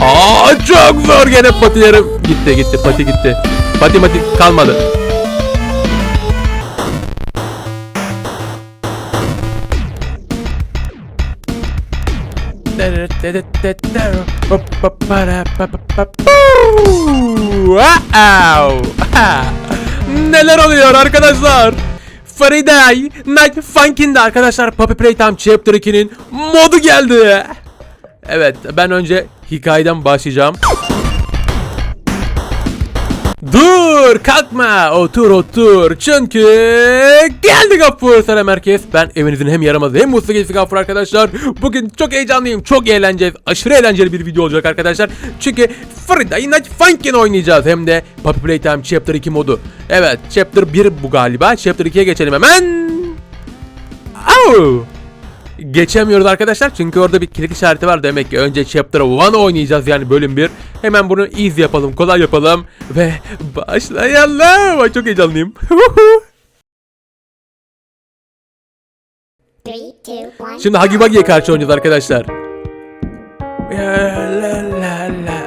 Aa çok zor gene patilerim. Gitti gitti pati gitti. Pati pati kalmadı. Neler oluyor arkadaşlar? Friday Night Funkin'de arkadaşlar Puppy Playtime Chapter 2'nin modu geldi. Evet ben önce hikayeden başlayacağım. Dur kalkma. Otur otur. Çünkü geldik Gafur Selam herkes ben evinizin hem yaramazı hem mutlu geçti Gafur arkadaşlar. Bugün çok heyecanlıyım çok eğleneceğiz aşırı eğlenceli bir video olacak arkadaşlar. Çünkü Friday Night Funkin oynayacağız. Hem de Puppy Playtime Chapter 2 modu. Evet Chapter 1 bu galiba. Chapter 2'ye geçelim hemen. Au! Geçemiyoruz arkadaşlar. Çünkü orada bir kilit işareti var. Demek ki önce chapter 1 oynayacağız yani bölüm 1 hemen bunu easy yapalım kolay yapalım. Ve başlayalım. Ay çok heyecanlıyım. Three, two, one. Şimdi Huggy Wuggy'ye karşı oynayacağız arkadaşlar. La la la la.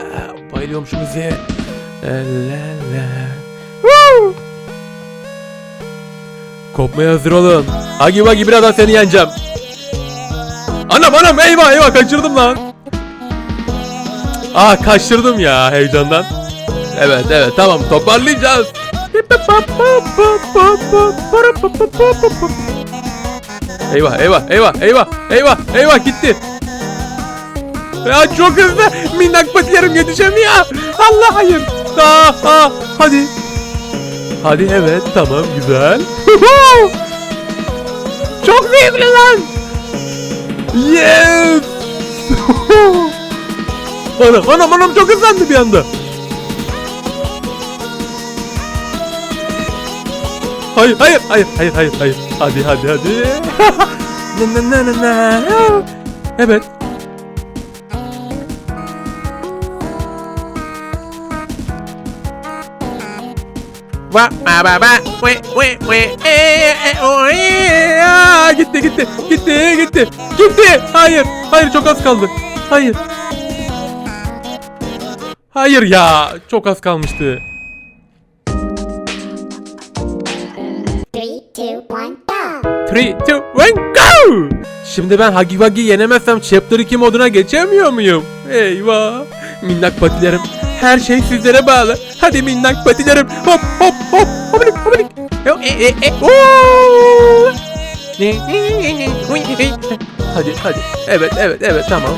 Bayılıyorum şu müziğe. La la la. Woo! Kopmaya hazır olun. Huggy Wuggy birazdan seni yeneceğim Anam anam eyvah eyvah kaçırdım lan. Aa kaçırdım ya heyecandan Evet evet tamam toparlayacağız. Eyvah eyvah eyvah eyvah eyvah eyvah gitti. Ya çok hızlı minnak patilerim yetişemiyor. Allah hayır. Aa, aa, hadi. Hadi evet tamam güzel. Çok zevkli lan Yes Anam anam anam çok hızlandı bir anda Hayır hayır hayır hayır hayır hayır. Hadi hadi hadi. na na na na na. Evet. Va ba ba ba we we we e e o e Aa, gitti gitti gitti gitti gitti hayır hayır çok az kaldı hayır hayır ya çok az kalmıştı Three, two, one, go. 3, 2, 1, go! Şimdi ben Huggy Wuggy yenemezsem Chapter 2 moduna geçemiyor muyum? Eyvah! Minnak patilerim. Her şey sizlere bağlı. Hadi minnak patilerim. Hop hop hop. Hopilik hopilik. E, e, e! Hadi hadi. Evet evet evet tamam.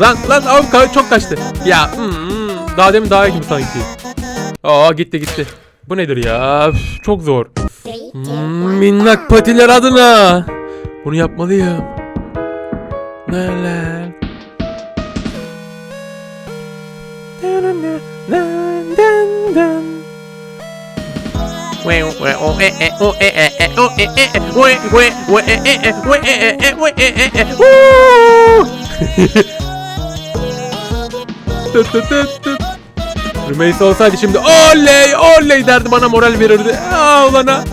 Lan lan av çok kaçtı. Ya hmm, daha demin daha iyi gibi sanki. Aa gitti gitti. Bu nedir ya? Üf, çok zor. Hmm, Minnak patiler adına. Bunu yapmalıyım. Neler? Rümeysa olsaydı şimdi oley oley derdi bana moral verirdi. Aa bana.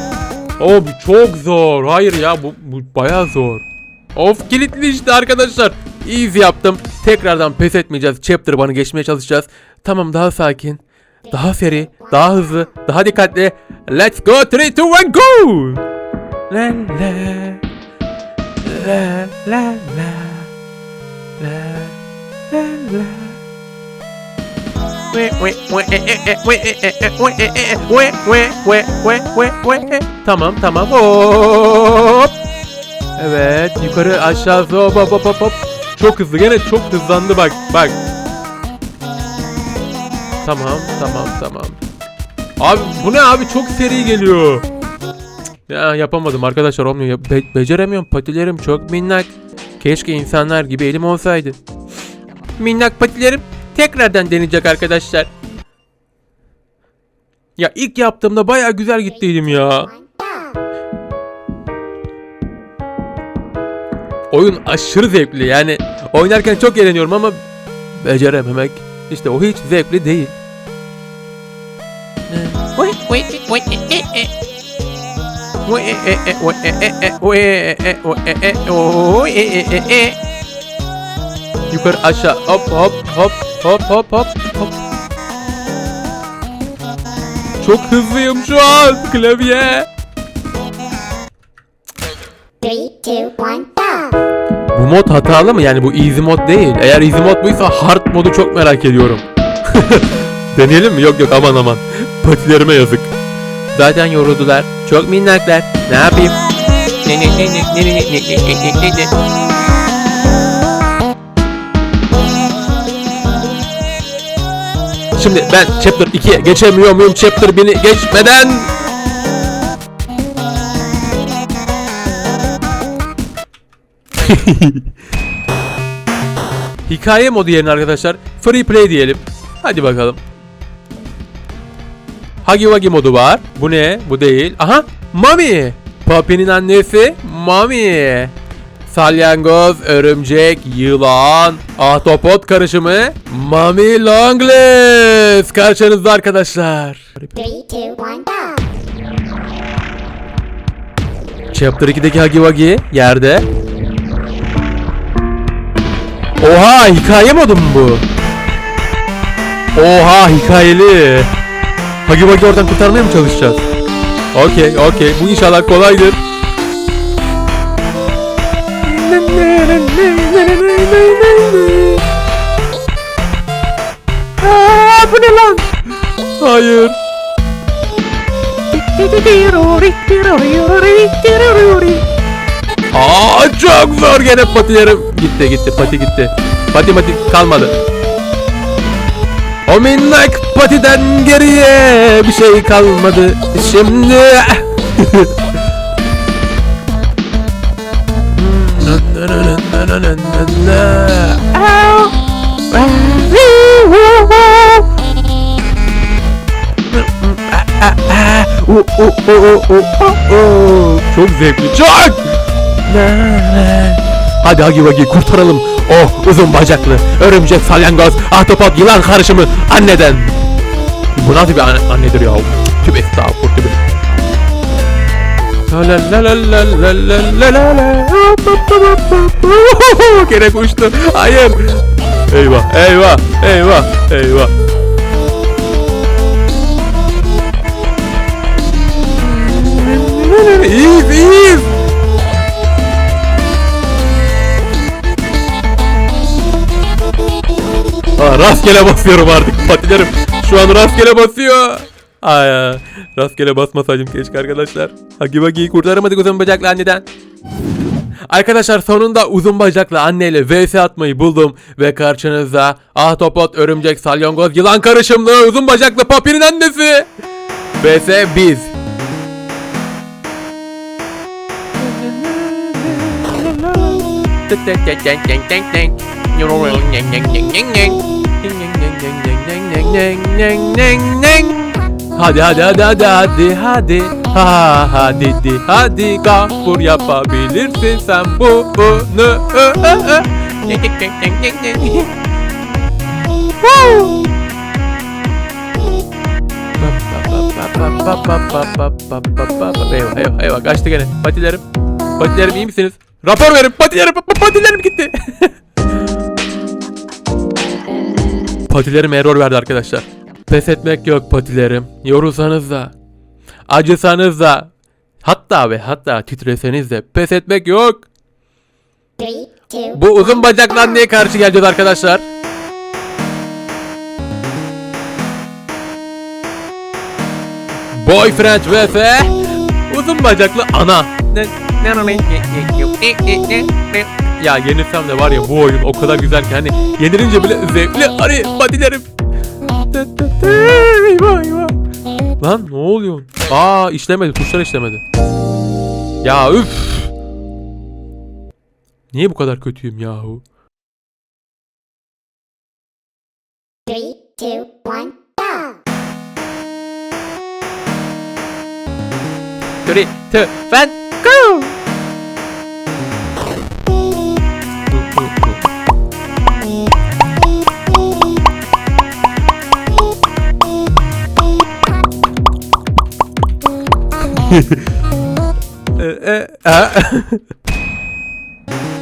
O bu çok zor. Hayır ya bu, bu bayağı zor. Of kilitli işte arkadaşlar. Easy yaptım. Tekrardan pes etmeyeceğiz. Chapter bana geçmeye çalışacağız. Tamam daha sakin. Daha seri. Daha hızlı. Daha dikkatli. Let's go 3, 2, 1 go. La la. La la la. La la la. Tamam tamam hop. Evet yukarı aşağı hop hop hop hop. Çok hızlı gene çok hızlandı bak bak. Tamam tamam tamam. Abi bu ne abi çok seri geliyor. Ya yapamadım arkadaşlar olmuyor. Be- beceremiyorum patilerim çok minnak. Keşke insanlar gibi elim olsaydı. Minnak patilerim tekrardan deneyecek arkadaşlar. Ya ilk yaptığımda baya güzel gittiydim ya. Oyun aşırı zevkli yani oynarken çok eğleniyorum ama becerememek işte o hiç zevkli değil. Yukarı aşağı hop hop hop hop hop hop hop. Çok hızlıyım şu an klavye. 3, 2, 1, mod hatalı mı? Yani bu easy mod değil. Eğer easy mod buysa hard modu çok merak ediyorum. Deneyelim mi? Yok yok aman aman. Patilerime yazık. Zaten yoruldular. Çok minnaklar. Ne yapayım? Ne, ne, ne, ne, ne, ne, ne, ne, ne, ne, ne. Şimdi ben chapter 2'ye geçemiyor muyum? Chapter 1'i geçmeden Hikaye modu yerine arkadaşlar free play diyelim. Hadi bakalım. Huggy Wuggy modu var. Bu ne? Bu değil. Aha! Mami! Papi'nin annesi Mami. Salyangoz, örümcek, yılan, ahtapot karışımı Mami Longlegs karşınızda arkadaşlar. Three, two, one, go. Chapter 2'deki Huggy Wuggy yerde. Oha hikaye modu bu? Oha hikayeli. Huggy Wuggy oradan kurtarmaya mı çalışacağız? Okey okey bu inşallah kolaydır. Aa, bu ne lan? Hayır. Aa çok zor gene patilerim. Gitti gitti pati gitti. Pati pati kalmadı. O minnak patiden geriye bir şey kalmadı. Şimdi. Çok zevkli. Çok! Hadi Hagi Vagi kurtaralım. Oh uzun bacaklı, örümcek, salyangoz, ahtapot, yılan karışımı anneden. Bu nasıl bir anne, annedir ya? Tübe estağfur tübe. Gerek uçtu. Hayır. Eyvah, eyvah, eyvah, eyvah. İyiyiz, iyiyiz. Rastgele basıyorum artık patilerim. Şu an rastgele basıyor. Ay, rastgele basmasaydım keşke arkadaşlar. Hagi Vagi'yi kurtaramadık uzun bacaklı anneden. Arkadaşlar sonunda uzun bacaklı anneyle vs atmayı buldum ve karşınızda ahtapot, örümcek, salyangoz, yılan karışımlı uzun bacaklı Papi'nin annesi. vs biz. Hadi hadi hadi hadi hadi hadi ha hadi hadi hadi gafur yapabilirsin sen bu bunu Ö, ö, ö. Woo! Eyvah eyvah eyvah kaçtı gene patilerim patilerim iyi misiniz? Rapor verin patilerim pa- patilerim gitti Patilerim error verdi arkadaşlar. Pes etmek yok patilerim. Yorulsanız da, acısanız da, hatta ve hatta titreseniz de pes etmek yok. Bu uzun bacaklı anneye karşı geleceğiz arkadaşlar. Boyfriend vs uzun bacaklı ana. Ya yenilsem de var ya bu oyun o kadar güzel ki hani yenilince bile zevkli. Hadi patilerim. Eyvah eyvah. Lan ne oluyor? Aa işlemedi tuşlar işlemedi. Ya üf. Niye bu kadar kötüyüm yahu? three, two, one, go. Three, two, one, go!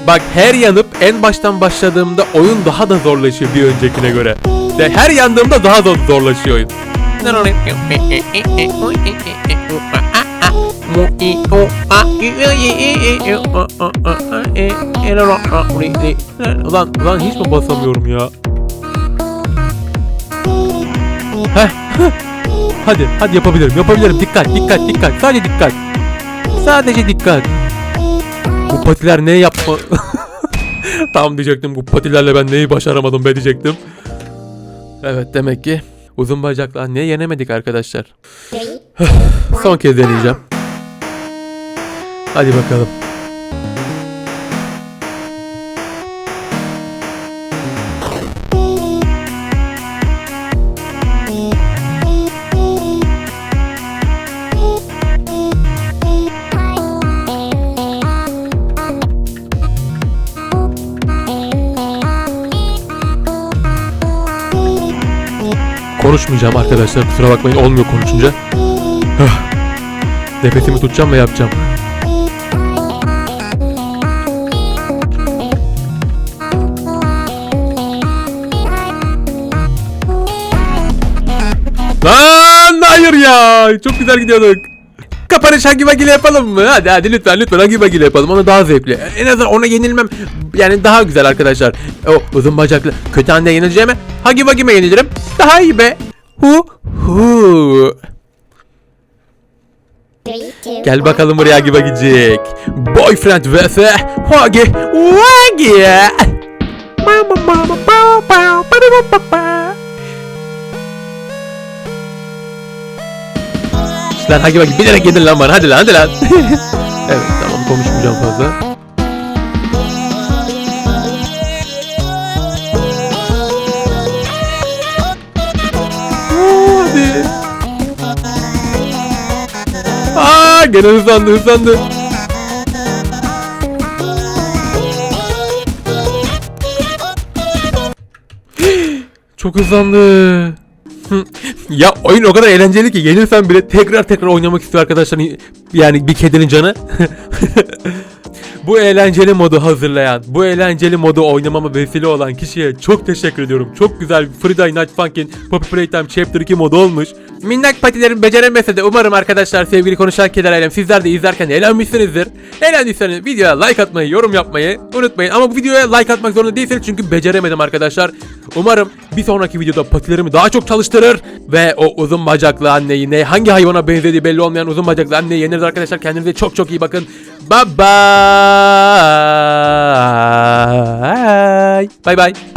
Bak her yanıp en baştan başladığımda oyun daha da zorlaşıyor bir öncekine göre. Ve her yandığımda daha da zorlaşıyor oyun. Ulan, ulan hiç mi basamıyorum ya? Heh. Hadi, hadi yapabilirim, yapabilirim. Dikkat, dikkat, dikkat. Sadece dikkat. Sadece dikkat. Bu patiler ne yapma... Tam diyecektim bu patilerle ben neyi başaramadım be diyecektim. Evet demek ki uzun bacaklı ne yenemedik arkadaşlar. Son kez deneyeceğim. Hadi bakalım. Konuşmayacağım arkadaşlar kusura bakmayın olmuyor konuşunca. Nefesimi tutacağım ve yapacağım. Lan hayır ya. Çok güzel gidiyorduk. Kapanış Hagi Vagi ile yapalım mı? Hadi hadi lütfen lütfen Hagi Vagi ile yapalım. Onu daha zevkli. En azından ona yenilmem yani daha güzel arkadaşlar. O uzun bacaklı kötü anne yenileceğime Hagi Vagi'me yenilirim. Daha iyi be. Hu hu. Gel bakalım buraya Hagi Vagi'cik. Boyfriend vs Hagi Vagi. Mama mama pa pa pa pa pa Lan Hagi Vagi bilerek yedin lan bana hadi lan hadi lan. evet tamam konuşmayacağım fazla. Hadi. Aa gene hızlandı hızlandı. Çok hızlandı. Ya oyun o kadar eğlenceli ki yenilsem bile tekrar tekrar oynamak istiyor arkadaşlar. Yani bir kedinin canı. bu eğlenceli modu hazırlayan, bu eğlenceli modu oynamama vesile olan kişiye çok teşekkür ediyorum. Çok güzel Friday Night Funkin' Poppy Playtime Chapter 2 modu olmuş. Minnak patilerim beceremese de umarım arkadaşlar sevgili konuşan keder ailem sizler de izlerken eğlenmişsinizdir. Eğlendiyseniz videoya like atmayı, yorum yapmayı unutmayın. Ama bu videoya like atmak zorunda değilsiniz çünkü beceremedim arkadaşlar. Umarım bir sonraki videoda patilerimi daha çok çalıştırır ve o uzun bacaklı anneyi ne hangi hayvana benzediği belli olmayan uzun bacaklı anneyi yeniriz arkadaşlar. Kendinize çok çok iyi bakın. Bye bye. Bye bye.